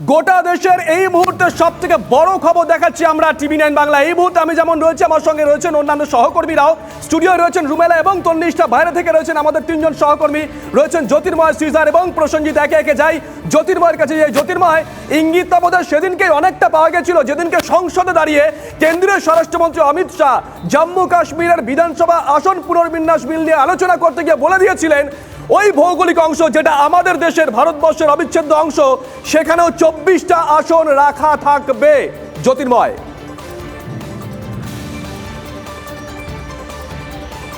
গোটা দেশের এই মুহূর্তে সব থেকে বড় খবর দেখাচ্ছি আমরা টিভি নাইন বাংলা। এই মুহূর্তে আমি যেমন রয়েছে, আমার সঙ্গে রয়েছেন অন্যান্য সহকর্মীরাও। স্টুডিও রয়েছেন রুমেলা এবং তন্নিষ্ঠা। বাইরে থেকে রয়েছেন আমাদের তিনজন সহকর্মী। রয়েছেন জ্যোতির্ময় সিজার এবং প্রসঞ্জিৎ একে একে যাই জ্যোতির্ময়ের কাছে যাই। জ্যোতির্ময়, ইঙ্গিত বোধহয় সেদিনকে অনেকটা পাওয়া গেছিল। যেদিনকে সংসদে দাঁড়িয়ে কেন্দ্রীয় স্বরাষ্ট্রমন্ত্রী অমিত শাহ জম্মু কাশ্মীরের বিধানসভা আসন পুনর্বিন্যাস বিল নিয়ে আলোচনা করতে গিয়ে বলে দিয়েছিলেন ওই ভৌগোলিক অংশ যেটা আমাদের দেশের ভারতবর্ষের অবিচ্ছেদ্য অংশ, সেখানেও চব্বিশটা আসন রাখা থাকবে। জ্যোতির্ময়।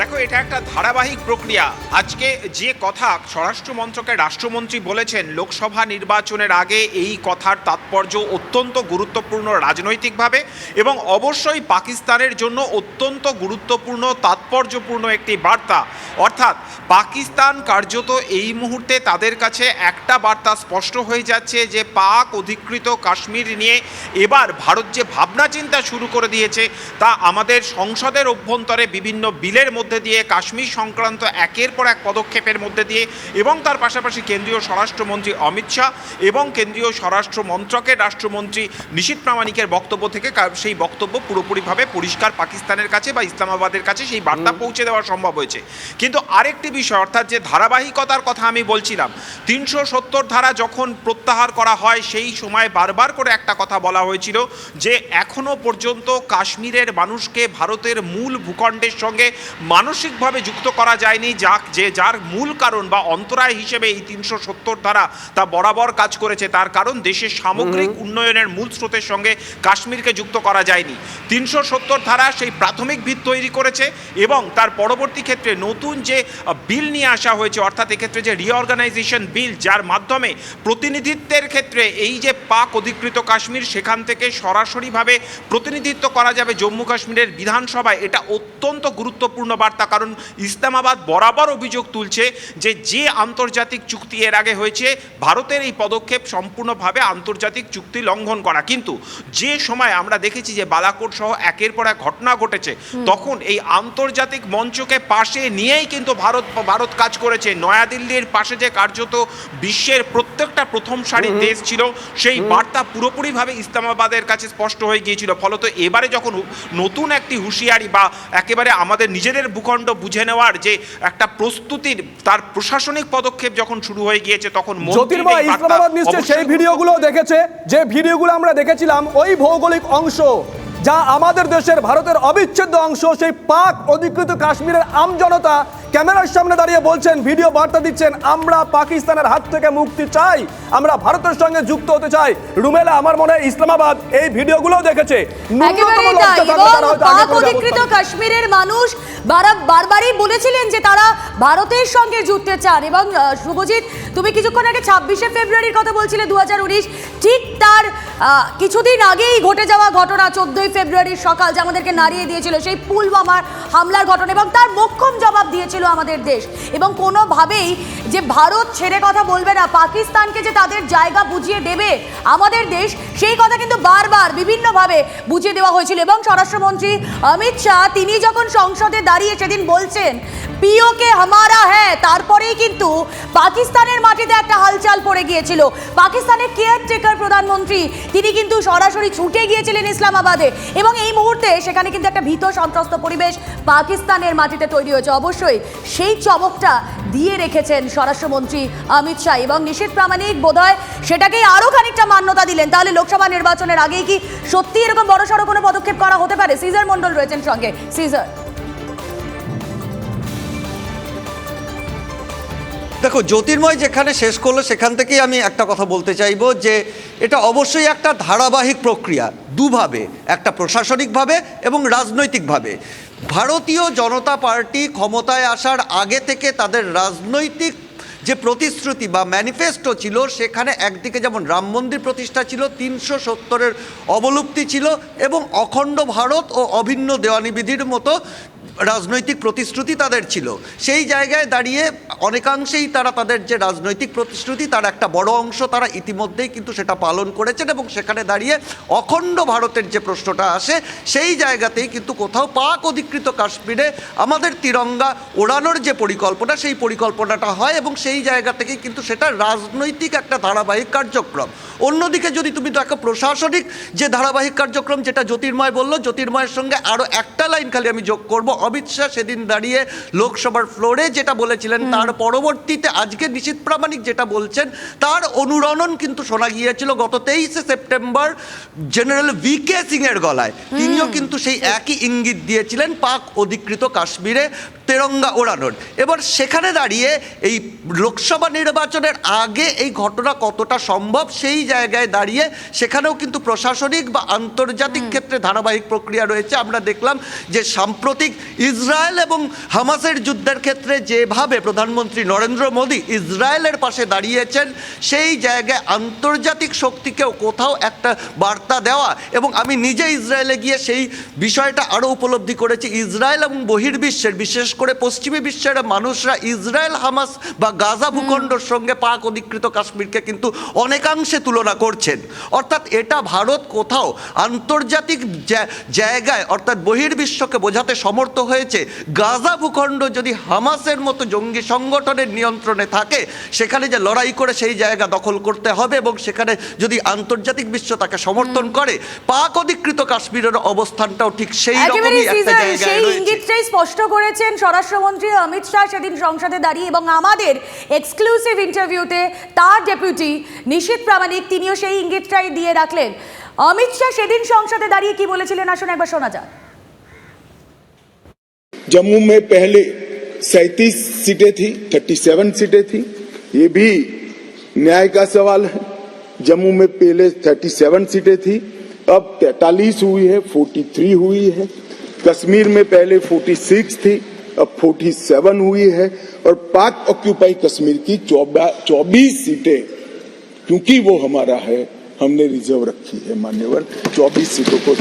দেখো, এটা একটা ধারাবাহিক প্রক্রিয়া। আজকে যে কথা স্বরাষ্ট্র মন্ত্রকের রাষ্ট্রমন্ত্রী বলেছেন, লোকসভা নির্বাচনের আগে এই কথার তাৎপর্য অত্যন্ত গুরুত্বপূর্ণ রাজনৈতিকভাবে এবং অবশ্যই পাকিস্তানের জন্য অত্যন্ত গুরুত্বপূর্ণ তাৎপর্যপূর্ণ একটি বার্তা। অর্থাৎ, পাকিস্তান কার্যত এই মুহূর্তে তাদের কাছে একটা বার্তা স্পষ্ট হয়ে যাচ্ছে যে, পাক অধিকৃত কাশ্মীর নিয়ে এবার ভারত যে ভাবনা চিন্তা শুরু করে দিয়েছে, তা আমাদের সংসদের অভ্যন্তরে বিভিন্ন বিলের মধ্যে দিয়ে, কাশ্মীর সংক্রান্ত একের পর এক পদক্ষেপের মধ্যে দিয়ে এবং তার পাশাপাশি কেন্দ্রীয় স্বরাষ্ট্রমন্ত্রী অমিত শাহ এবং কেন্দ্রীয় স্বরাষ্ট্র মন্ত্রকের রাষ্ট্রমন্ত্রী নিশীত প্রামাণিকের বক্তব্য থেকে সেই বক্তব্য পুরোপুরিভাবে পরিষ্কার পাকিস্তানের কাছে বা ইসলামাবাদের কাছে সেই বার্তা পৌঁছে দেওয়া সম্ভব হয়েছে। কিন্তু আরেকটি বিষয় অর্থাৎ যে ধারাবাহিকতার কথা আমি বলছিলাম তিনশো সত্তর ধারা যখন প্রত্যাহার করা হয় সেই সময় বারবার করে একটা কথা বলা হয়েছিল যে এখনও পর্যন্ত কাশ্মীরের মানুষকে ভারতের মূল ভূখণ্ডের সঙ্গে মানসিকভাবে যুক্ত করা যায়নি যা যে যার মূল কারণ বা অন্তরায় হিসেবে এই তিনশো সত্তর ধারা তা বরাবর কাজ করেছে। তার কারণ দেশের সামগ্রিক উন্নয়নের মূল স্রোতের সঙ্গে কাশ্মীরকে যুক্ত করা যায়নি। তিনশো সত্তর ধারা সেই প্রাথমিক ভিত তৈরি করেছে এবং তার পরবর্তী ক্ষেত্রে নতুন যে বিল নিয়ে আসা হয়েছে অর্থাৎ এক্ষেত্রে যে রিঅর্গানাইজেশন বিল যার মাধ্যমে প্রতিনিধিত্বের ক্ষেত্রে এই যে পাক অধিকৃত কাশ্মীর সেখান থেকে সরাসরিভাবে প্রতিনিধিত্ব করা যাবে জম্মু কাশ্মীরের বিধানসভায় এটা অত্যন্ত গুরুত্বপূর্ণ বার্তা। কারণ ইসলামাবাদ বরাবর অভিযোগ তুলছে যে যে আন্তর্জাতিক চুক্তি এর আগে হয়েছে ভারতের এই পদক্ষেপ সম্পূর্ণভাবে আন্তর্জাতিক চুক্তি লঙ্ঘন করা। কিন্তু যে সময় আমরা দেখেছি যে বালাকোট সহ একের পর এক ঘটনা ঘটেছে তখন এই আন্তর্জাতিক মঞ্চকে পাশে নিয়েই কিন্তু ভারত ভারত কাজ করেছে। নয়াদিল্লির পাশে যে কার্যত বিশ্বের প্রত্যেকটা প্রথম সারির দেশ ছিল সেই বার্তা পুরোপুরিভাবে ইসলামাবাদের কাছে স্পষ্ট হয়ে গিয়েছিল। ফলত এবারে যখন নতুন একটি হুঁশিয়ারি বা একেবারে আমাদের নিজেদের ভূখণ্ড বুঝে নেওয়ার যে একটা প্রস্তুতির তার প্রশাসনিক পদক্ষেপ যখন শুরু হয়ে গিয়েছে তখন জ্যোতির্ময় ইসলামাবাদ নিশ্চয় সেই ভিডিওগুলো দেখেছে যে ভিডিওগুলো আমরা দেখেছিলাম ওই ভৌগোলিক অংশ যা আমাদের দেশের ভারতের অবিচ্ছেদ্য অংশ সেই পাক অধিকৃত কাশ্মীরের আমজনতা ক্যামেরার সামনে দাঁড়িয়ে বলছেন ভিডিও বার্তা দিচ্ছেন আমরা পাকিস্তানের হাত থেকে মুক্তি চাই আমরা ভারতের সঙ্গে যুক্ত হতে চাই। রুমেলা আমার মনে হয় ইসলামাবাদ এই ভিডিওগুলো দেখেছে। কাশ্মীরের মানুষ বারবারই বলেছিলেন যে তারা ভারতের সঙ্গে জুড়তে চান। এবং শুভজিৎ তুমি কিছুক্ষণ আগে ছাব্বিশে ফেব্রুয়ারির কথা বলছিলে দু হাজার উনিশ। ঠিক তার কিছুদিন আগেই ঘটে যাওয়া ঘটনা চোদ্দই ফেব্রুয়ারির সকাল যে আমাদেরকে নাড়িয়ে দিয়েছিল সেই পুলওয়ামার হামলার ঘটনা এবং তার মোক্ষম জবাব দিয়েছিল আমাদের দেশ। এবং কোনোভাবেই যে ভারত ছেড়ে কথা বলবে না, পাকিস্তানকে যে তাদের জায়গা বুঝিয়ে দেবে আমাদের দেশ, সেই কথা কিন্তু বারবার বিভিন্নভাবে বুঝিয়ে দেওয়া হয়েছিল। এবং স্বরাষ্ট্রমন্ত্রী অমিত শাহ, তিনি যখন সংসদে দাঁড়িয়ে সেদিন বলছেন, পিওকে হামারা হ্যাঁ তারপরেই কিন্তু পাকিস্তানের মাটিতে একটা হালচাল পড়ে গিয়েছিল। পাকিস্তানের কেয়ারটেকার প্রধানমন্ত্রী, তিনি কিন্তু সরাসরি ছুটে গিয়েছিলেন ইসলামাবাদে। এবং এই মুহূর্তে সেখানে কিন্তু একটা ভীত সন্ত্রস্ত পরিবেশ পাকিস্তানের মাটিতে তৈরি হয়েছে। অবশ্যই সেই চমকটা দিয়ে রেখেছেন স্বরাষ্ট্রমন্ত্রী অমিত শাহ এবং নিশীত প্রামাণিক বোধহয় সেটাকেই আরও খানিকটা মান্যতা দিলেন। তাহলে লোকসভা নির্বাচনের আগেই কি সত্যি এরকম বড় সড়ো কোনো পদক্ষেপ করা হতে পারে? সিজার মন্ডল রয়েছেন সঙ্গে। সিজার। দেখো, জ্যোতির্ময় যেখানে শেষ করল, সেখান থেকেই আমি একটা কথা বলতে চাইব যে এটা অবশ্যই একটা ধারাবাহিক প্রক্রিয়া, দুভাবে, একটা প্রশাসনিকভাবে এবং রাজনৈতিকভাবে। ভারতীয় জনতা পার্টি ক্ষমতায় আসার আগে থেকে তাদের রাজনৈতিক যে প্রতিশ্রুতি বা ম্যানিফেস্টো ছিল, সেখানে একদিকে যেমন রাম মন্দির প্রতিষ্ঠা ছিল, তিনশো সত্তরের অবলুপ্তি ছিল এবং অখণ্ড ভারত ও অভিন্ন দেওয়ানি বিধির মতো রাজনৈতিক প্রতিশ্রুতি তাদের ছিল। সেই জায়গায় দাঁড়িয়ে অনেকাংশেই তারা তাদের যে রাজনৈতিক প্রতিশ্রুতি, তার একটা বড় অংশ তারা ইতিমধ্যেই কিন্তু সেটা পালন করেছেন এবং সেখানে দাঁড়িয়ে অখণ্ড ভারতের যে প্রশ্নটা আসে, সেই জায়গাতেই কিন্তু কোথাও পাক অধিকৃত কাশ্মীরে আমাদের তিরঙ্গা ওড়ানোর যে পরিকল্পনা, সেই পরিকল্পনাটা হয় এবং সেই জায়গা থেকেই কিন্তু সেটা রাজনৈতিক একটা ধারাবাহিক কার্যক্রম। অন্যদিকে যদি তুমি দেখো প্রশাসনিক যে ধারাবাহিক কার্যক্রম, যেটা জ্যোতির্ময় বলল, জ্যোতির্ময়ের সঙ্গে আরও একটা লাইন খালি আমি যোগ করব। অমিত শাহ সেদিন দাঁড়িয়ে লোকসভার ফ্লোরে যেটা বলেছিলেন তার পরবর্তীতে আজকে নিশীত প্রামাণিক যেটা বলছেন তার অনুরণন কিন্তু শোনা গিয়েছিল গত তেইশে September general V K Singh এর গলায় তিনিও কিন্তু সেই একই ইঙ্গিত দিয়েছিলেন পাক অধিকৃত কাশ্মীরে। তেরঙ্গা ওড়ানোর। এবার সেখানে দাঁড়িয়ে এই লোকসভা নির্বাচনের আগে এই ঘটনা কতটা সম্ভব সেই জায়গায় দাঁড়িয়ে সেখানেও কিন্তু প্রশাসনিক বা আন্তর্জাতিক ক্ষেত্রে ধারাবাহিক প্রক্রিয়া রয়েছে। আমরা দেখলাম যে সাম্প্রতিক ইসরায়েল এবং হামাসের যুদ্ধের ক্ষেত্রে যেভাবে প্রধানমন্ত্রী নরেন্দ্র মোদী ইসরায়েলের পাশে দাঁড়িয়েছেন সেই জায়গায় আন্তর্জাতিক শক্তিকেও কোথাও একটা বার্তা দেওয়া এবং আমি নিজে ইসরায়েলে গিয়ে সেই বিষয়টা আরও উপলব্ধি করেছি। ইসরায়েল এবং বহির্বিশ্বের বিশেষ করে পশ্চিমী বিশ্বের মানুষরা ইসরায়েল হামাস বা গাজা ভূখণ্ডর সঙ্গে পাক অধিকৃত কাশ্মীরকে কিন্তু অনেকাংশে তুলনা করছেন। অর্থাৎ এটা ভারত কোথাও আন্তর্জাতিক জায়গায় অর্থাৎ বহির্বিশ্বকে বোঝাতে সমর্থ হয়েছে। গাজা ভূখণ্ড যদি হামাসের মতো জঙ্গি সংগঠনের নিয়ন্ত্রণে থাকে সেখানে যে লড়াই করে সেই জায়গা দখল করতে হবে এবং সেখানে যদি আন্তর্জাতিক বিশ্ব তাকে সমর্থন করে পাক অধিকৃত কাশ্মীরের অবস্থানটাও ঠিক সেই রকমই একটা জায়গায় রয়েছে। ইঙ্গিতটাই স্পষ্ট করেছেন স্বরাষ্ট্রমন্ত্রী অমিত শাহ সেদিন সংসদে দাঁড়িয়ে এবং আমাদের এক্সক্লুসিভ ইন্টারভিউতে তার ডেপুটি নিশীত প্রামাণিক তিনিও সেই ইঙ্গিতটাই দিয়ে রাখলেন অমিত শাহ সেদিন সংসদে দাঁড়িয়ে কি বলেছিলেন আসুন একবার শোনা যাক जम्मू में पहले 37 सीटें थी 37 सीटें थी ये भी न्याय का सवाल है जम्मू में पहले 37 सीटें थी अब 43 हुई है 43 हुई है कश्मीर में पहले 46 थी अब 47 हुई है और पाक ऑक्यूपाई कश्मीर की 24 सीटें क्योंकि वो हमारा है हमने रिजर्व रखी है मान्यवर 24 सीटों को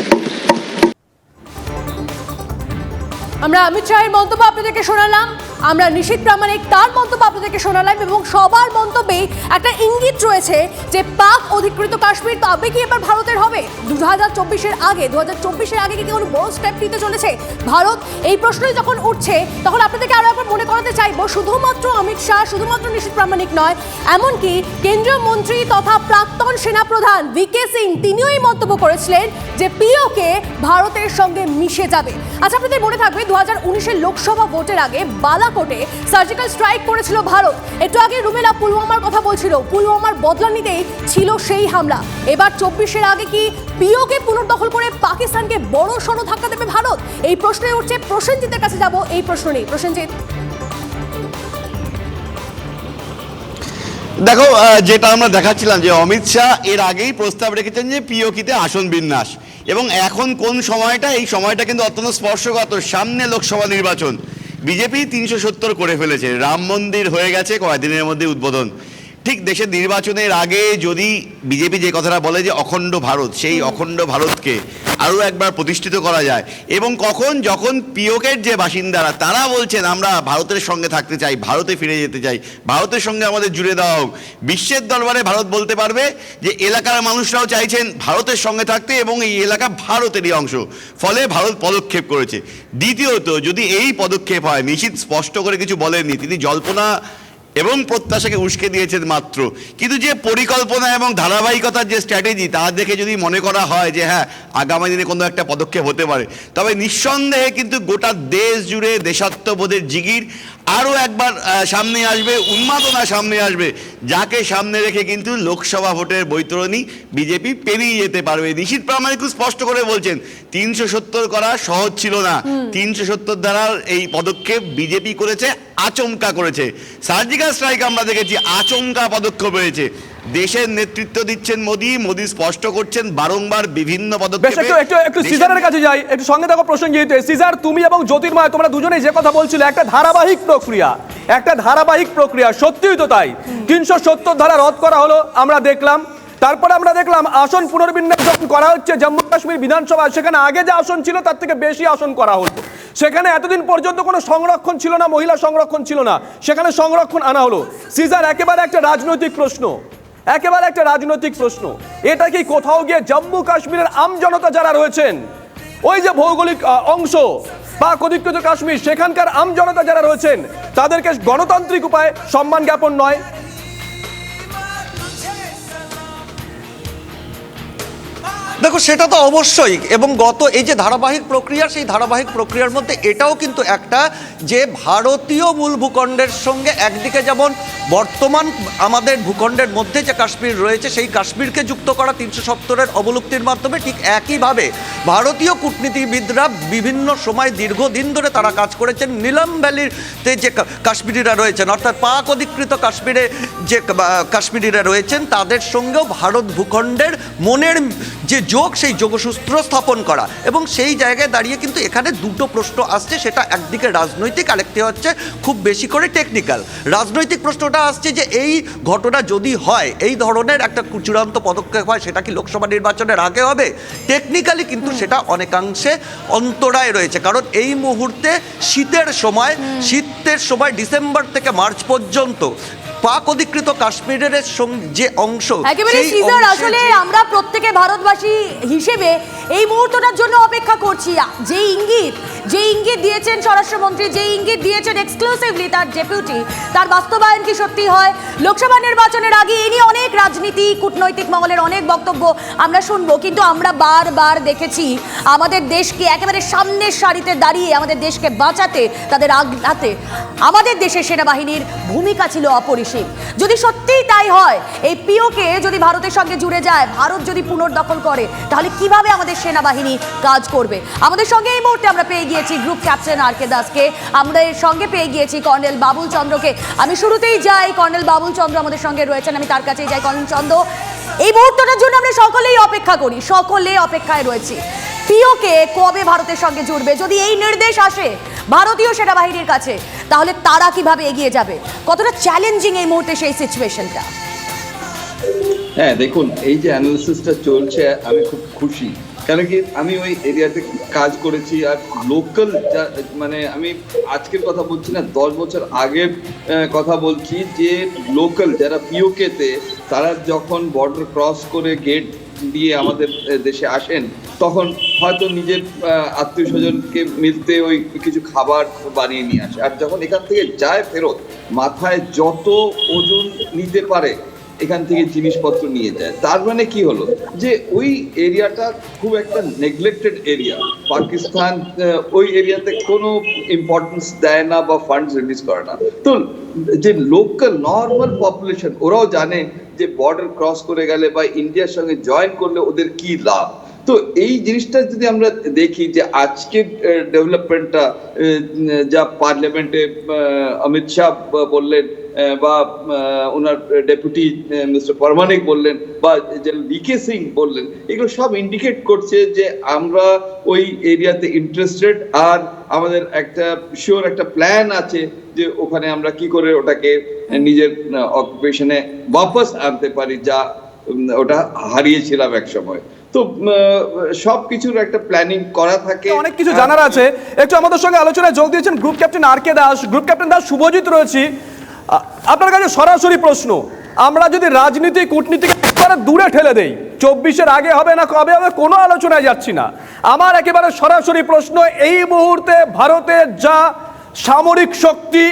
আমরা অমিত শাহের মন্তব্য আপনাদেরকে শোনালাম আমরা নিশীত প্রামাণিক তার মন্তব্য আপনাদেরকে শোনালাম এবং সবার মন্তব্যেই একটা ইঙ্গিত রয়েছে যে পাক অধিকৃত কাশ্মীর তবে কি এবার ভারতের হবে। দু হাজার চব্বিশের আগে দু হাজার চব্বিশের আগে কি কোনো বড় স্টেপ নিতে চলেছে? ভারত এই প্রশ্নই যখন উঠছে, তখন আপনাদেরকে আরও একবার মনে করাতে চাইব, শুধুমাত্র অমিত শাহ, শুধুমাত্র নিশীত প্রামাণিক নয়, এমনকি কেন্দ্রীয় মন্ত্রী তথা প্রাক্তন সেনাপ্রধান ভি কে সিং তিনিও এই মন্তব্য করেছিলেন যে পিওকে ভারতের সঙ্গে মিশে যাবে। আচ্ছা আপনাদের মনে থাকবে দু হাজার উনিশের লোকসভা ভোটের আগে বালাকোটে সার্জিক্যাল স্ট্রাইক করেছিল ভারত। একটু আগে রুমেলা পুলওয়ামার কথা বলছিল। পুলওয়ামার বদলা নিতেই ছিল সেই হামলা। এবার চব্বিশের আগে কি পিওকে পুনর্দখল করে পাকিস্তানকে বড় সড় ধাক্কা দেবে ভারত? এই প্রশ্নে উঠছে। প্রসেনজিতের কাছে যাব। এই প্রশ্ন নেই। প্রসেনজিৎ। দেখো যেটা আমরা দেখাচ্ছিলাম যে অমিত শাহ এর আগেই প্রস্তাব রেখেছেন যে পিওকিতে আসন বিন্যাস। এবং এখন কোন সময়টা? এই সময়টা কিন্তু অত্যন্ত স্পর্শগত সামনে লোকসভা নির্বাচন। বিজেপি তিনশো সত্তর করে ফেলেছে। রাম মন্দির হয়ে গেছে কয়েকদিনের মধ্যে উদ্বোধন। ঠিক দেশের নির্বাচনের আগে যদি বিজেপি যে কথাটা বলে যে অখণ্ড ভারত সেই অখণ্ড ভারতকে আরও একবার প্রতিষ্ঠিত করা যায়। এবং কখন? যখন পিওকের যে বাসিন্দারা তারা বলছেন আমরা ভারতের সঙ্গে থাকতে চাই ভারতে ফিরে যেতে চাই ভারতের সঙ্গে আমাদের জুড়ে দেওয়া হোক। বিশ্বের দরবারে ভারত বলতে পারবে যে এলাকার মানুষরাও চাইছেন ভারতের সঙ্গে থাকতে এবং এই এলাকা ভারতেরই অংশ। ফলে ভারত পদক্ষেপ করেছে। দ্বিতীয়ত যদি এই পদক্ষেপ হয় নিশ্চিত স্পষ্ট করে কিছু বলেননি। তিনি জল্পনা এবং প্রত্যাশাকে উস্কে দিয়েছেন মাত্র। কিন্তু যে পরিকল্পনা এবং ধারাবাহিকতার যে স্ট্র্যাটেজি তা দেখে যদি মনে করা হয় যে হ্যাঁ আগামী দিনে কোনো একটা পদক্ষেপ হতে পারে তবে নিঃসন্দেহে কিন্তু গোটা দেশ জুড়ে দেশাত্মবোধের জিগির আরও একবার সামনে আসবে উন্মাদনা সামনে আসবে যাকে সামনে রেখে কিন্তু লোকসভা ভোটের বৈতরণী বিজেপি পেরিয়ে যেতে পারবে। নিশীত প্রামাণিক স্পষ্ট করে বলছেন তিনশো সত্তর করা সহজ ছিল না। তিনশো সত্তর দ্বারা এই পদক্ষেপ বিজেপি করেছে আচমকা করেছে। সার্জিক্যাল স্ট্রাইক আমরা দেখেছি আচমকা পদক্ষেপ হয়েছে দেশের নেতৃত্ব দিচ্ছেন মোদী মোদী স্পষ্ট করছেন বারংবার বিভিন্ন বেশ পদক্ষেপ। একটু একটু একটু সিজারের কাছে যাই একটু সঙ্গে প্রসঙ্গিত সিজার তুমি এবং জ্যোতির্ময় তোমরা দুজনেই যে কথা বলছিলে একটা ধারাবাহিক প্রক্রিয়া একটা ধারাবাহিক প্রক্রিয়া সত্যিই তো তাই। তিনশো সত্তর ধারা রদ করা হলো আমরা দেখলাম। তারপরে আমরা দেখলাম আসন পুনর্বিন্যাস যখন করা হচ্ছে জম্মু কাশ্মীর বিধানসভা সেখানে আগে যে আসন ছিল তার থেকে বেশি আসন করা হলো সেখানে এতদিন পর্যন্ত কোনো সংরক্ষণ ছিল না, মহিলা সংরক্ষণ ছিল না। সেখানে সংরক্ষণ আনা হলো। সিজার একেবারে একটা রাজনৈতিক প্রশ্ন। একেবারে একটা রাজনৈতিক প্রশ্ন। এটা কি কোথাও গিয়ে জম্মু কাশ্মীরের আমজনতা যারা রয়েছেন, ওই যে ভৌগোলিক অংশ পাক অধিকৃত কাশ্মীর, সেখানকার আমজনতা যারা রয়েছেন, তাদেরকে গণতান্ত্রিক উপায়ে সম্মান জ্ঞাপন নয়। দেখো, সেটা তো অবশ্যই। এবং গত এই যে ধারাবাহিক প্রক্রিয়া, সেই ধারাবাহিক প্রক্রিয়ার মধ্যে এটাও কিন্তু একটা যে ভারতীয় মূল ভূখণ্ডের সঙ্গে একদিকে যেমন বর্তমান আমাদের ভূখণ্ডের মধ্যে যে কাশ্মীর রয়েছে, সেই কাশ্মীরকে যুক্ত করা তিনশো সত্তরের অবলুপ্তির মাধ্যমে ঠিক একইভাবে ভারতীয় কূটনীতিবিদরা বিভিন্ন সময় দীর্ঘদিন ধরে তারা কাজ করেছেন। নীলম ভ্যালিতে যে কাশ্মীরিরা রয়েছেন, অর্থাৎ পাক অধিকৃত কাশ্মীরে যে কাশ্মীরিরা রয়েছেন, তাদের সঙ্গেও ভারত ভূখণ্ডের মনের যে যোগ, সেই যোগসূত্র স্থাপন করা। এবং সেই জায়গায় দাঁড়িয়ে কিন্তু এখানে দুটো প্রশ্ন আসছে, সেটা একদিকে রাজনৈতিক, আরেকটি হচ্ছে খুব বেশি করে টেকনিক্যাল রাজনৈতিক প্রশ্নটা আসছে যে এই ঘটনা যদি হয় এই ধরনের একটা চূড়ান্ত পদক্ষেপ হয় সেটা কি লোকসভা নির্বাচনের আগে হবে? টেকনিক্যালি কিন্তু সেটা অনেকাংশে অন্তরায় রয়েছে। কারণ এই মুহূর্তে শীতের সময় শীতের সময় ডিসেম্বর থেকে মার্চ পর্যন্ত পাক অধিকৃত কাশ্মীরের যে অংশ একেবারে সিজার আসলে আমরা প্রত্যেকে ভারতবাসী হিসেবে এই মুহূর্তটার জন্য অপেক্ষা করছি। যে ইঙ্গিত যে ইঙ্গিত দিয়েছেন স্বরাষ্ট্রমন্ত্রী যে ইঙ্গিত দিয়েছেন এক্সক্লুসিভলি তার ডেপুটি তার বাস্তবায়ন কি সত্যি হয়? লোকসভা নির্বাচনের আগে এ নিয়ে অনেক রাজনীতি কূটনৈতিক মহলের অনেক বক্তব্য আমরা শুনব কিন্তু আমরা বারবার দেখেছি আমাদের দেশকে একেবারে সামনের সারিতে দাঁড়িয়ে আমাদের দেশকে বাঁচাতে তাদের আঘাতে আমাদের দেশের সেনাবাহিনীর ভূমিকা ছিল অপরিসীম। যদি সত্যিই তাই হয়, এই পিওকে যদি ভারতের সঙ্গে জুড়ে যায়, ভারত যদি পুনর্দখল করে, তাহলে কীভাবে আমাদের সেনাবাহিনী কাজ করবে? আমাদের সঙ্গে এই মুহূর্তে আমরা পেয়ে গিয়েছি গ্রুপ ক্যাপ্টেন আর কে দাসকে। আমরা এর সঙ্গে পেয়ে গিয়েছি কর্নেল বাবুল চন্দ্রকে আমি শুরুতেই যাই, কর্নেল বাবুল চন্দ্র আমাদের সঙ্গে রয়েছেন, আমি তার কাছেই যাই, কর্নেল চন্দ্র। এই মুহূর্তটার জন্য আমরা সকলেই অপেক্ষা করি সকলে অপেক্ষায় রয়েছি। পিওকে কবে ভারতের সঙ্গে জুড়বে? যদি এই নির্দেশ আসে ভারতীয় সেনাবাহিনীর কাছে, তাহলে তারা কীভাবে এগিয়ে যাবে? কতটা চ্যালেঞ্জিং এই মুহূর্তে সেই সিচুয়েশনটা হ্যাঁ দেখুন, এই যে অ্যানালিসিসটা চলছে, আমি খুব খুশি। কেন কি, আমি ওই এরিয়াতে কাজ করেছি আর লোকাল মানে আমি আজকের কথা বলছি না, দশ বছর আগের কথা বলছি যে লোকাল যারা পিওকেতে তারা যখন বর্ডার ক্রস করে গেট দিয়ে আমাদের দেশে আসেন, তখন হয়তো নিজের আত্মীয় স্বজনকে মিলতে ওই কিছু খাবার বানিয়ে নিয়ে আসে। আর যখন এখান থেকে যায় ফেরত, মাথায় যত ওজন নিতে পারে, এখান থেকে জিনিসপত্র নিয়ে যায়। তার মানে কি হলো? যে ওই এরিয়াটা খুব একটা নেগলেক্টেড এরিয়া পাকিস্তান ওই এরিয়াতে কোনো ইম্পর্টেন্স দেয় না বা ফান্ডস রিলিজ করে না। তো যে লোকাল নর্মাল পপুলেশন ওরাও জানে যে বর্ডার ক্রস করে গেলে বা ইন্ডিয়ার সঙ্গে জয়েন করলে ওদের কি লাভ? তো এই জিনিসটা যদি আমরা দেখি যে আজকের ডেভেলপমেন্টটা যা পার্লামেন্টে অমিত শাহ বললেন বা ওনার ডেপুটি মিস্টার পরমানিক বললেন বা যে বিকে সিং বললেন এগুলো সব ইন্ডিকেট করছে যে আমরা ওই এরিয়াতে ইন্টারেস্টেড আর আমাদের একটা শিওর একটা প্ল্যান আছে যে ওখানে আমরা কি করে ওটাকে নিজের অকুপেশনে বাপস আনতে পারি যা ওটা হারিয়েছিলাম এক সময়। তো সব কিছুর একটা প্ল্যানিং করা থাকে। অনেক কিছু জানার আছে। একটু আমাদের সঙ্গে আলোচনায় যোগ দিয়েছেন group captain R K Das. Group captain Das Subhajit রয়েছি। আপনার কাছে সরাসরি প্রশ্ন, আমরা যদি রাজনীতি, কূটনীতিকে একেবারে দূরে ঠেলে দেই, চব্বিশের আগে হবে না, কবে হবে, কোনো আলোচনায় যাচ্ছি না। আমার একেবারে সরাসরি প্রশ্ন, এই মুহূর্তে ভারতের যা সামরিক শক্তি,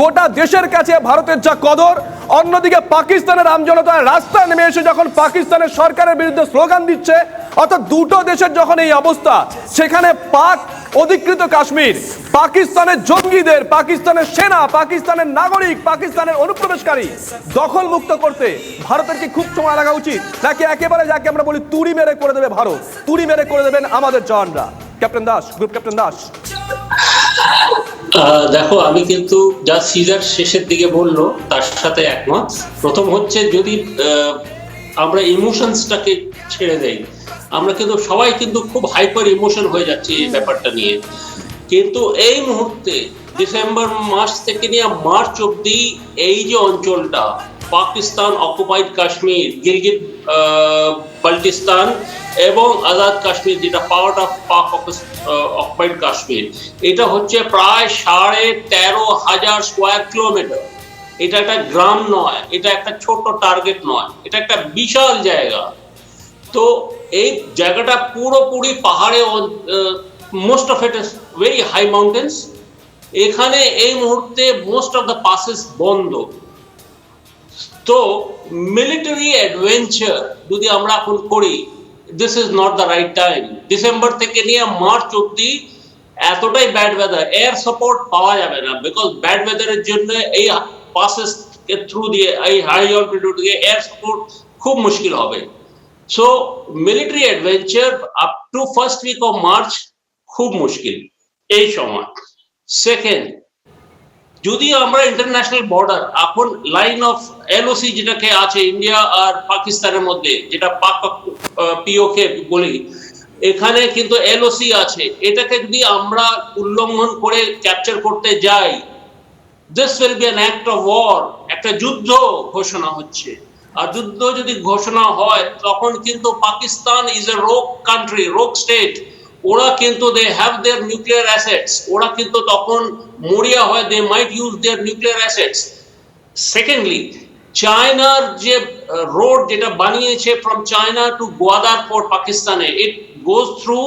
গোটা দেশের কাছে ভারতের যা কদর, অন্যদিকে পাকিস্তানের আমজনতা রাস্তায় নেমে এসে যখন পাকিস্তানের সরকারের বিরুদ্ধে স্লোগান দিচ্ছে অর্থাৎ দুটো দেশের যখন এই অবস্থা, সেখানে পাক অধিকৃত কাশ্মীর, পাকিস্তানের জঙ্গিদের, পাকিস্তানের সেনা, পাকিস্তানের নাগরিক, পাকিস্তানের অনুপ্রবেশকারী দখল মুক্ত করতে ভারতের কি খুব সময় লাগা উচিত? নাকি একেবারে যাকে আমরা বলি তুড়ি মেরে করে দেবে ভারত, তুড়ি মেরে করে দেবেন আমাদের জওয়ানরা? Captain Das, group captain Das. দেখো, আমি কিন্তু যা সিজার শেষের দিকে বলল, তার সাথে একমত। প্রথম হচ্ছে যদি আমরা ইমোশনসটাকে ছেড়ে দেই। আমরা কিন্তু সবাই কিন্তু খুব হাইপার ইমোশন হয়ে যাচ্ছে এই ব্যাপারটা নিয়ে। কিন্তু এই মুহূর্তে ডিসেম্বর মাস থেকে নিয়ে মার্চ অব্দি এই যে অঞ্চলটা পাকিস্তান অকুপাইড কাশ্মীর গিলগিট আহ, বাল্টিস্তান এবং আজাদ কাশ্মীর যেটা part of Pak occupied Kashmir এটা হচ্ছে প্রায় সাড়ে তেরো হাজার স্কোয়ার কিলোমিটার এটা একটা গ্রাম নয়, এটা একটা ছোট টার্গেট নয়, এটা একটা বিশাল জায়গা। তো এই জায়গাটা পুরোপুরি পাহাড়ে most of it very high mountains এখানে এই মুহূর্তে মোস্ট অফ দ্য পাসেস বন্ধ। তো মিলিটারি অ্যাডভেঞ্চার যদি আমরা এখন করি this is not the right time December থেকে নিয়ে মার্চ অব্দি এতটাই ব্যাড ওয়েদার এয়ার সাপোর্ট পাওয়া যাবে না বিকজ ব্যাড ওয়েদারের জন্য এই পাসেস থ্রু দিয়ে এই হাই দিয়ে এয়ার সাপোর্ট খুব মুশকিল হবে। So military adventure up to first week of March খুব মুশকিল, এই সময়। সেকেন্ড যদি আমরা ইন্টারন্যাশনাল বর্ডার এখন লাইন অফ এলওসি যেটাকে আছে ইন্ডিয়া আর পাকিস্তানের মধ্যে, যেটা পাক পিওকে বলি, এখানে কিন্তু এলওসি আছে। এটাকে যদি আমরা উল্লঙ্ঘন করে ক্যাপচার করতে যাই this will be an act of war একটা যুদ্ধ ঘোষণা হচ্ছে। আর যুদ্ধ যদি ঘোষণা হয়, তখন কিন্তু Pakistan is a rogue country rogue state ওরা কিন্তু they have their nuclear assets ওরা কিন্তু তখন মরিয়া হয় they might use their nuclear assets secondly চায়নার যে রোড যেটা বানিয়েছে from China to Gwadar port পাকিস্তানে ইট গোজ থ্রু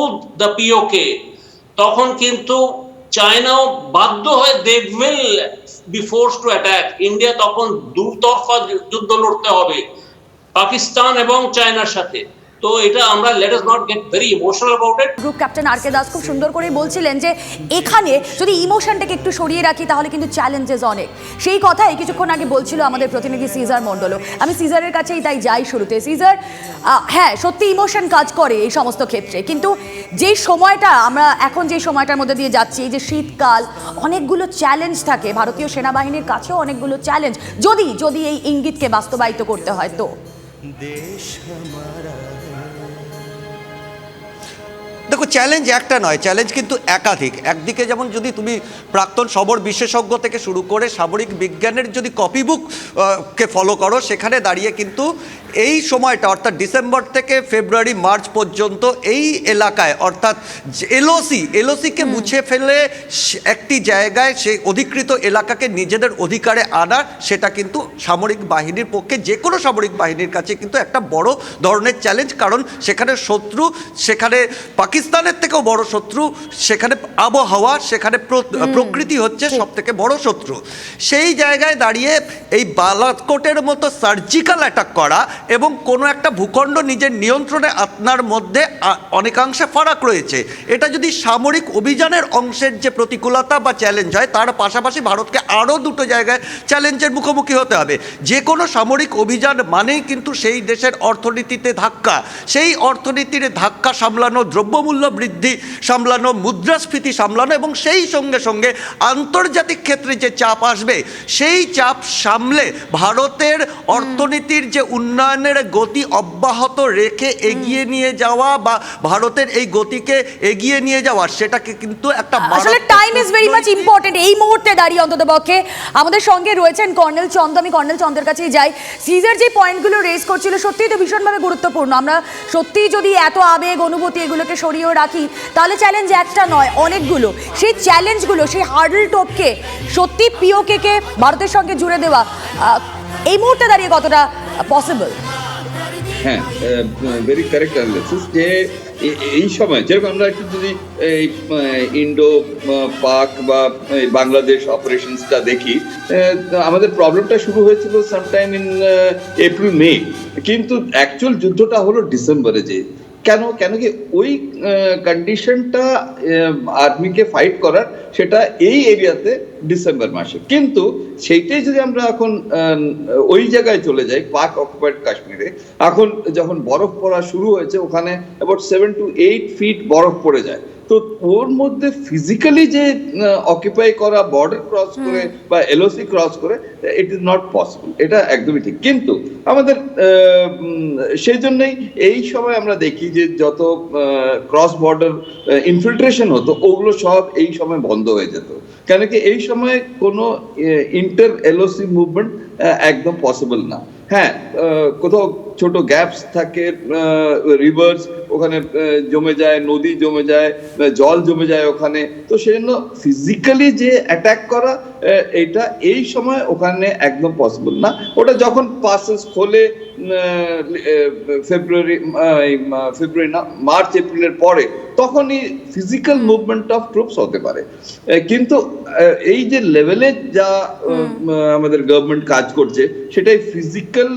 দ্য পিওকে তখন কিন্তু চায়নাও বাধ্য হয় they will be force to India তখন দুতরফা যুদ্ধ লড়তে হবে। পাকিস্তান এবং চায়নার সাথে। তো এটা আমরা let us not get very emotional about it group captain R K Das খুব সুন্দর করেই বলছিলেন যে এখানে যদি ইমোশনটাকে একটু সরিয়ে রাখি তাহলে কিন্তু চ্যালেঞ্জেস অনেক। সেই কথাই কিছুক্ষণ আগে বলছিল আমাদের প্রতিনিধি সিজার মণ্ডলও। আমি সিজারের কাছেই তাই যাই শুরুতে। সিজার হ্যাঁ সত্যি ইমোশন কাজ করে এই সমস্ত ক্ষেত্রে। কিন্তু যেই সময়টা আমরা এখন যে সময়টার মধ্যে দিয়ে যাচ্ছি এই যে শীতকাল অনেকগুলো চ্যালেঞ্জ থাকে। ভারতীয় সেনাবাহিনীর কাছেও অনেকগুলো চ্যালেঞ্জ যদি যদি এই ইঙ্গিতকে বাস্তবায়িত করতে হয় তো। দেখো চ্যালেঞ্জ একটা নয় চ্যালেঞ্জ কিন্তু একাধিক। একদিকে যেমন যদি তুমি প্রাক্তন সবর বিশেষজ্ঞ থেকে শুরু করে সামরিক বিজ্ঞানের যদি কপি বুক কে ফলো করো সেখানে দাঁড়িয়ে কিন্তু এই সময়টা অর্থাৎ ডিসেম্বর থেকে ফেব্রুয়ারি মার্চ পর্যন্ত এই এলাকায় অর্থাৎ এলওসি এলওসিকে মুছে ফেলে একটি জায়গায় সেই অধিকৃত এলাকাকে নিজেদের অধিকারে আনা সেটা কিন্তু সামরিক বাহিনীর পক্ষে যে কোনো সামরিক বাহিনীর কাছে কিন্তু একটা বড় ধরনের চ্যালেঞ্জ কারণ সেখানে শত্রু সেখানে পাকিস্তানের থেকেও বড় শত্রু সেখানে আবহাওয়া সেখানে প্রকৃতি হচ্ছে সব থেকে বড় শত্রু। সেই জায়গায় দাঁড়িয়ে এই বালাকোটের মতো সার্জিক্যাল অ্যাটাক করা এবং কোনো একটা ভূখণ্ড নিজের নিয়ন্ত্রণে আপনার মধ্যে অনেকাংশে ফারাক রয়েছে। এটা যদি সামরিক অভিযানের অংশের যে প্রতিকূলতা বা চ্যালেঞ্জ হয় তার পাশাপাশি ভারতকে আরও দুটো জায়গায় চ্যালেঞ্জের মুখোমুখি হতে হবে। যে কোনো সামরিক অভিযান মানেই কিন্তু সেই দেশের অর্থনীতিতে ধাক্কা। সেই অর্থনীতির ধাক্কা সামলানো দ্রব্যমূল্য বৃদ্ধি সামলানো মুদ্রাস্ফীতি সামলানো এবং সেই সঙ্গে সঙ্গে আন্তর্জাতিক ক্ষেত্রে যে চাপ আসবে সেই চাপ সামলে ভারতের অর্থনীতির যে উন্নয়নের গতি অব্যাহত রেখে এগিয়ে নিয়ে যাওয়া বা ভারতের এই গতিকে এগিয়ে নিয়ে যাওয়া সেটাকে কিন্তু একটা আসলে time is very much important এই মুহূর্তে দাঁড়িয়ে অন্তত পক্ষে। আমাদের সঙ্গে রয়েছেন কর্নেল চন্দ আমি কর্নেল চন্দের কাছেই যাই। সিজার যে পয়েন্টগুলো রেজ করছিল সত্যিই তো ভীষণভাবে গুরুত্বপূর্ণ। আমরা সত্যিই যদি এত আবেগ অনুভূতি এগুলোকে সরিয়েও রাখি। তাহলে চ্যালেঞ্জ একটা নয়, অনেকগুলো। সেই চ্যালেঞ্জগুলো সেই হার্ডল টোপকে, সত্যি পিওকে কে ভারতের সঙ্গে জুড়ে দেওয়া এই মুহূর্তে দাঁড়িয়ে কতটা পসিবল হ্যাঁ ভেরি কারেক্ট অ্যানালিসিস যে এই সময়, যেরকম আমরা একটু যদি এই ইন্ডো পাক বা বাংলাদেশ অপারেশনসটা দেখি আমাদের প্রবলেমটা শুরু হয়েছিল সামটাইম ইন এপ্রিল মে কিন্তু অ্যাকচুয়াল যুদ্ধটা হলো ডিসেম্বরে যে কেন কেন কি ওই কন্ডিশনটা আর্মিকে ফাইট করার সেটা এই এরিয়াতে ডিসেম্বর মাসে। কিন্তু সেইটাই যদি আমরা এখন ওই জায়গায় চলে যাই, পাক অকুপাইড কাশ্মীরে, এখন যখন বরফ পড়া শুরু হয়েছে, ওখানে about seven to eight feet বরফ পড়ে যায়। তো ওর মধ্যে ফিজিক্যালি যে অকুপাই করা বর্ডার ক্রস করে বা এলওসি ক্রস করে ইট ইজ নট পসিবল এটা একদমই ঠিক। কিন্তু আমাদের সেই জন্যই এই সময় আমরা দেখি যে যত ক্রস বর্ডার ইনফিল্ট্রেশন হতো ওগুলো সব এই সময় বন্ধ হয়ে যেত। কেন কি এই সময় কোনো ইন্টার এলওসি মুভমেন্ট একদম পসিবল না। হ্যাঁ কোথাও ছোট গ্যাপস থাকে রিভার্স ওখানে জমে যায় নদী জমে যায় জল জমে যায় ওখানে। তো সেজন্য ফিজিক্যালি যে অ্যাটাক করা এটা এই সময় ওখানে একদম পসিবল না। ওটা যখন পাসেস খোলে ফেব্রুয়ারি ফেব্রুয়ারি না মার্চ এপ্রিলের পরে তখনই ফিজিক্যাল মুভমেন্ট অফ ট্রুপস হতে পারে। কিন্তু এই যে লেভেলে যা আমাদের গভর্নমেন্ট কাজ করছে সেটাই ফিজিক্যাল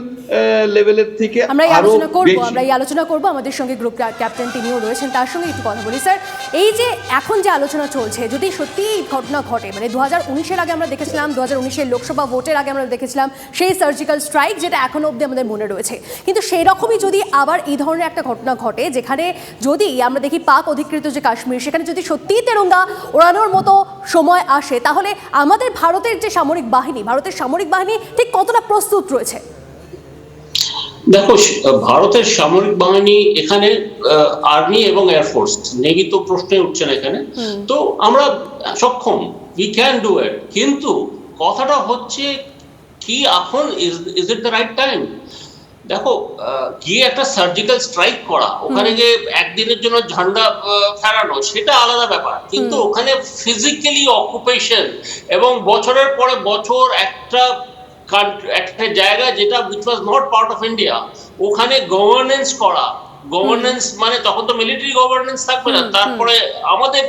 লেভেলের থেকে আমরা এই আলোচনা করব আমরা এই আলোচনা করব। আমাদের সঙ্গে গ্রুপ ক্যাপ্টেন তিনিও রয়েছেন তার সঙ্গে একটু কথা বলি স্যার এই যে এখন যে আলোচনা চলছে যদি সত্যি এই ঘটনা ঘটে মানে দু হাজার উনিশের আগে আমরা দেখেছিলাম দু হাজার উনিশের লোকসভা ভোটের আগে আমরা দেখেছিলাম সেই সার্জিক্যাল স্ট্রাইক যেটা এখনও অবধি আমাদের মনে রয়েছে। কিন্তু সেই রকমই যদি আবার এই ধরনের একটা ঘটনা ঘটে যেখানে যদি আমরা দেখি পাক অধিকৃত যে কাশ্মীর সেখানে যদি সত্যিই তেরঙ্গা ওড়ানোর মতো সময় আসে তাহলে আমাদের ভারতের যে সামরিক বাহিনী ভারতের সামরিক বাহিনী ঠিক কতটা প্রস্তুত রয়েছে? দেখো ভারতের সামরিক বাহিনী এখানে আর্মি এবং এয়ারফোর্স নেভি তো প্রশ্নে উঠছে না এখানে। তো আমরা সক্ষম উই ক্যান ডু ইট কিন্তু কথাটা হচ্ছে কি এখন is it the right time দেখো গিয়ে একটা সার্জিক্যাল স্ট্রাইক করা ওখানে গিয়ে একদিনের জন্য ঝান্ডা ফেরানো সেটা আলাদা ব্যাপার। কিন্তু ওখানে ফিজিক্যালি অকুপেশন এবং বছরের পরে বছর একটা একটা জায়গা যেটা which was not part of India ওখানে গভর্নেন্স করা গভর্নেন্স মানে তখন তো মিলিটারি গভর্নেন্স থাকবে না তারপরে আমাদের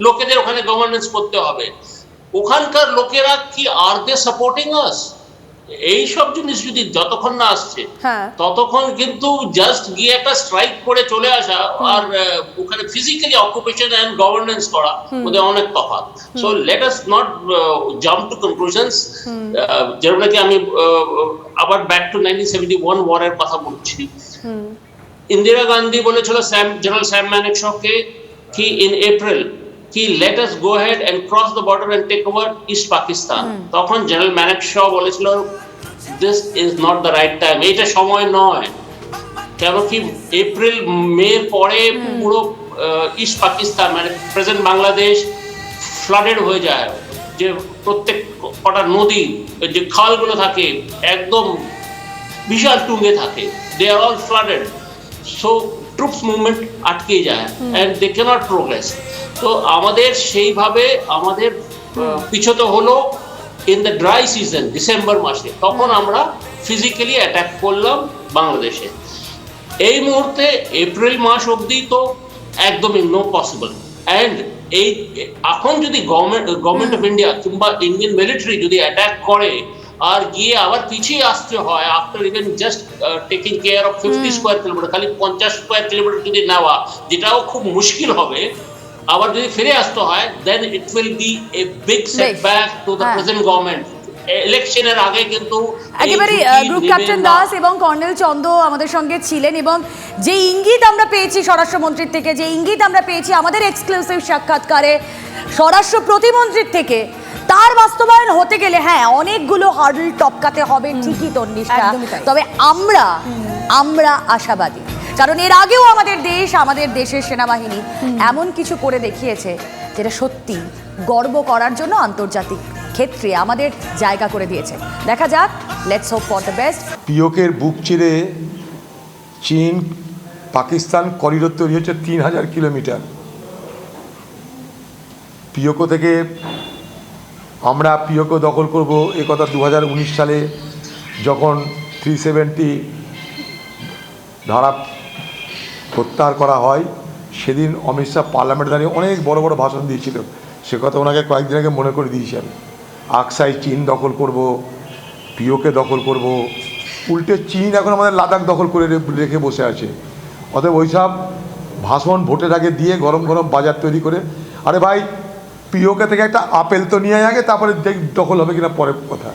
লোকেদের ওখানে গভর্নেন্স করতে হবে। ওখানকার লোকেরা কি আর দে সাপোর্টিং আস এই সব জিনিস যদি যতক্ষণ না আসছে হ্যাঁ। ততক্ষণ কিন্তু জাস্ট গিয়ে একটা স্ট্রাইক করে চলে আসা আর ওখানে ফিজিক্যালি অকুপেশন এন্ড গভর্নেন্স করা ওদের অনেক তফাৎ। So let us not jump to conclusions যেরকম নাকি আমি আবার back to nineteen seventy one ওয়ারের কথা বলছি। ইন্দিরা গান্ধী বলেছিল স্যাম জেনারেল স্যাম ম্যানেকশকে কি ইন এপ্রিল কি let us go head and cross the border and take over East Pakistan তখন জেনারেল ম্যানেকশ বলেছিল this is not the right time এইটা সময় নয়। কেন কি এপ্রিল মে পরে পুরো ইস্ট পাকিস্তান মানে প্রেজেন্ট বাংলাদেশ ফ্লাডেড হয়ে যায়। যে প্রত্যেক কটা নদী যে খালগুলো থাকে একদম বিশাল টুঙ্গে থাকে। They are all flooded so troops movement আটকে যায়। অ্যান্ড দে ক্যানট প্রোগ্রেস তো আমাদের সেইভাবে আমাদের পিছতে হলো in the dry season December মাসে। তখন আমরা ফিজিক্যালি অ্যাটাক করলাম বাংলাদেশে। এই মুহূর্তে এপ্রিল মাস অবধি তো একদমই নো পসিবল অ্যান্ড এই এখন যদি গভর্নমেন্ট গভর্নমেন্ট অফ ইন্ডিয়া কিংবা ইন্ডিয়ান মিলিটারি যদি অ্যাটাক করে আর গিয়ে আবার পিছিয়ে আসতে হয় after even just taking care of fifty square kilometre খালি পঞ্চাশ স্কোয়ার কিলোমিটার যদি নেওয়া যেটাও খুব মুশকিল হবে আবার যদি ফিরে আসতে হয় then it will be a big setback to the. Present government ইলেকশনের আগে কিন্তু একেবারে গ্রুপ ক্যাপ্টেন দাস এবং কর্নেল চন্দ আমাদের সঙ্গে ছিলেন এবং যে ইঙ্গিত আমরা পেয়েছি স্বরাষ্ট্রমন্ত্রীর থেকে যে ইঙ্গিত আমরা পেয়েছি আমাদের এক্সক্লুসিভ সাক্ষাৎকারে স্বরাষ্ট্র প্রতিমন্ত্রীর থেকে তার বাস্তবায়ন হতে গেলে হ্যাঁ অনেকগুলো হার্ডল টপকাতে হবে ঠিকই তন্নিষ্ঠা একদমই তবে আমরা আমরা আশাবাদী। কারণ এর আগেও আমাদের দেশ, আমাদের দেশের সেনাবাহিনী এমন কিছু করে দেখিয়েছে যেটা সত্যি গর্ব করার জন্য আন্তর্জাতিক ক্ষেত্রে আমাদের জায়গা করে দিয়েছে। দেখা যাক let's hope for the best পিওকের বুক চিরে চীন, পাকিস্তান করিডোর তৈরি হচ্ছে তিন হাজার কিলোমিটার। পিওকো থেকে আমরা পিওকো দখল করব এ কথা দু হাজার উনিশ সালে যখন থ্রি সেভেন্টি ধারা প্রত্যাহার করা হয়। সেদিন অমিত শাহ পার্লামেন্টে দাঁড়িয়ে অনেক বড় বড় ভাষণ দিয়েছিল। সে কথা ওনাকে কয়েকদিন আগে মনে করে দিয়েছি আমি। আকসাই চীন দখল করব, পিওকে দখল করব, উল্টে চীন এখন আমাদের লাদাখ দখল করে রেখে বসে আছে। অতএব ওইসব ভাষণ ভোটের আগে দিয়ে গরম গরম বাজার তৈরি করে, আরে ভাই, পিওকে থেকে একটা আপেল তো নিয়ে আগে, তারপরে দেখ দখল হবে কিনা পরের কথা।